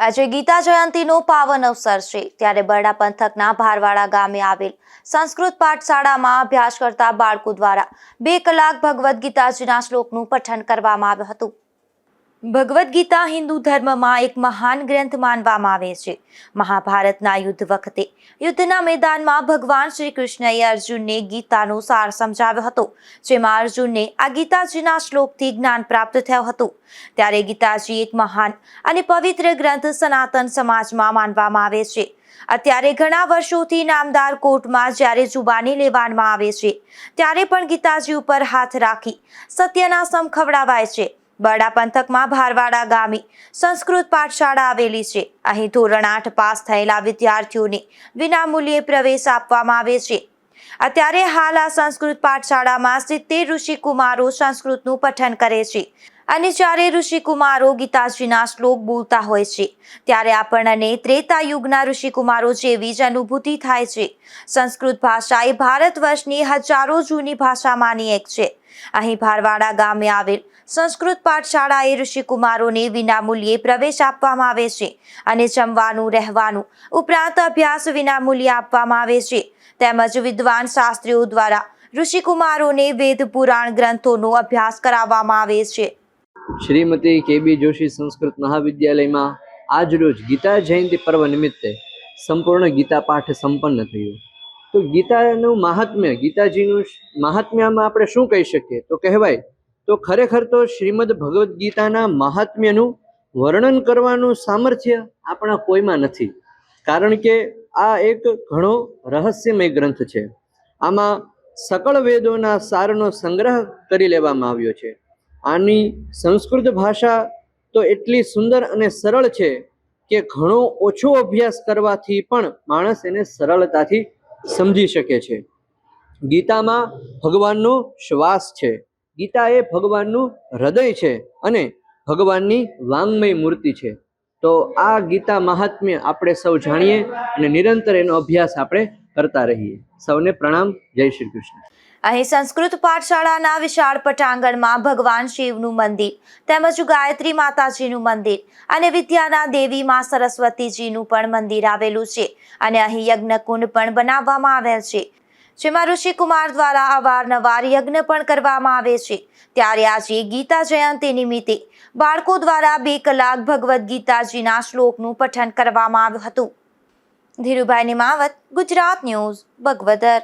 આજે ગીતા જયંતિનો પાવન અવસર છે, ત્યારે બરડા પંથકના ભારવાડા ગામે આવેલ સંસ્કૃત પાઠશાળામાં અભ્યાસ કરતા બાળકો દ્વારા બે કલાક ભગવદ્ ગીતાજીના શ્લોકનું પઠન કરવામાં આવ્યું હતું. ભગવદ્ ગીતા હિન્દુ ધર્મમાં એક મહાન ગ્રંથ માનવામાં આવે છે. મહાભારતના યુદ્ધ વખતે યુદ્ધના મેદાનમાં ભગવાન શ્રી કૃષ્ણએ અર્જુનને ગીતાનો સાર સમજાવ્યો હતો, જેમાં અર્જુનને આ ગીતાજીના શ્લોકથી જ્ઞાન પ્રાપ્ત થયું હતું. ત્યારે ગીતાજી એક મહાન અને પવિત્ર ગ્રંથ સનાતન સમાજમાં માનવામાં આવે છે. અત્યારે ઘણા વર્ષોથી નામદાર કોર્ટમાં જ્યારે જુબાની લેવામાં આવે છે, ત્યારે પણ ગીતાજી ઉપર હાથ રાખી સત્યના સમ ખવડાવાય છે. બરડા પંથકમાં ભારવાડા ગામે સંસ્કૃત પાઠશાળા આવેલી છે. અહીં ધોરણ આઠ પાસ થયેલા વિદ્યાર્થીઓને વિનામૂલ્યે પ્રવેશ આપવામાં આવે છે. અત્યારે હાલ આ સંસ્કૃત પાઠશાળામાં સિત્તેર ઋષિકુમારો સંસ્કૃતનું પઠન કરે છે. અને જ્યારે ઋષિકુમારો ગીતાજીના શ્લોક બોલતા હોય છે. ત્યારે આપણને ત્રેતા યુગના ઋષિકુમારો જેવી જ અનુભૂતિ થાય છે. સંસ્કૃત ભાષા એ ભારત વર્ષની હજારો જૂની ભાષામાંની એક છે. અહીં ભારવાડા ગામે આવેલ સંસ્કૃત પાઠશાળાએ ઋષિકુમારોને વિનામૂલ્યે પ્રવેશ આપવામાં આવે છે અને જમવાનું, રહેવાનું ઉપરાંત અભ્યાસ વિનામૂલ્યે આપવામાં આવે છે. તેમજ વિદ્વાન શાસ્ત્રીઓ દ્વારા ઋષિકુમારોને વેદ પુરાણ ગ્રંથોનો અભ્યાસ કરાવવામાં આવે છે. શ્રીમતી કેબી જોશી સંસ્કૃત મહાવિદ્યાલયમાં આજરોજ ગીતા જયંતિ પર્વ નિમિત્તે સંપૂર્ણ ગીતા પાઠ સંપન્ન થયું. તો ગીતાનું મહાત્મ્ય, ગીતાજીનું મહાત્મ્યમાં આપણે શું કહી શકીએ? તો કહેવાય, તો ખરેખર તો શ્રીમદ ભગવદ્ ગીતાના મહાત્મ્યનું વર્ણન કરવાનું સામર્થ્ય આપણા કોઈમાં નથી. કારણ કે આ એક ઘણો રહસ્યમય ગ્રંથ છે. આમાં સકળ વેદોના સારનો સંગ્રહ કરી લેવામાં આવ્યો છે. આની સંસ્કૃત ભાષા તો એટલી સુંદર અને સરળ છે કે ઘણો ઓછો અભ્યાસ કરવાથી પણ માણસ એને સરળતાથી સમજી શકે છે. ગીતામાં ભગવાનનો શ્વાસ છે. ગીતા એ ભગવાનનું હૃદય છે અને ભગવાનની વાંગમય મૂર્તિ છે. તો આ ગીતા મહાત્મ્ય આપણે સૌ જાણીએ અને નિરંતર એનો અભ્યાસ આપણે કરતા રહીએ. સૌને પ્રણામ. જય શ્રી કૃષ્ણ. અહીં સંસ્કૃત પાઠશાળાના વિશાળ પટાંગણમાં ભગવાન શિવનું મંદિર, તેમજ ગાયત્રી માતાજીનું મંદિર અને વિદ્યાના દેવી માં સરસ્વતીજીનું પણ મંદિર આવેલું છે અને અહીં યજ્ઞકુંડ પણ બનાવવામાં આવેલ છે. જેમાં ઋષિકુમાર દ્વારા અવારનવાર યજ્ઞ પણ કરવામાં આવે છે. ત્યારે આજે ગીતા જયંતિ નિમિત્તે બાળકો દ્વારા બે કલાક ભગવદ્ ગીતાજીના શ્લોકનું પઠન કરવામાં આવ્યું હતું. ધીરુભાઈ નિમાવત, ગુજરાત ન્યૂઝ, બગવદર.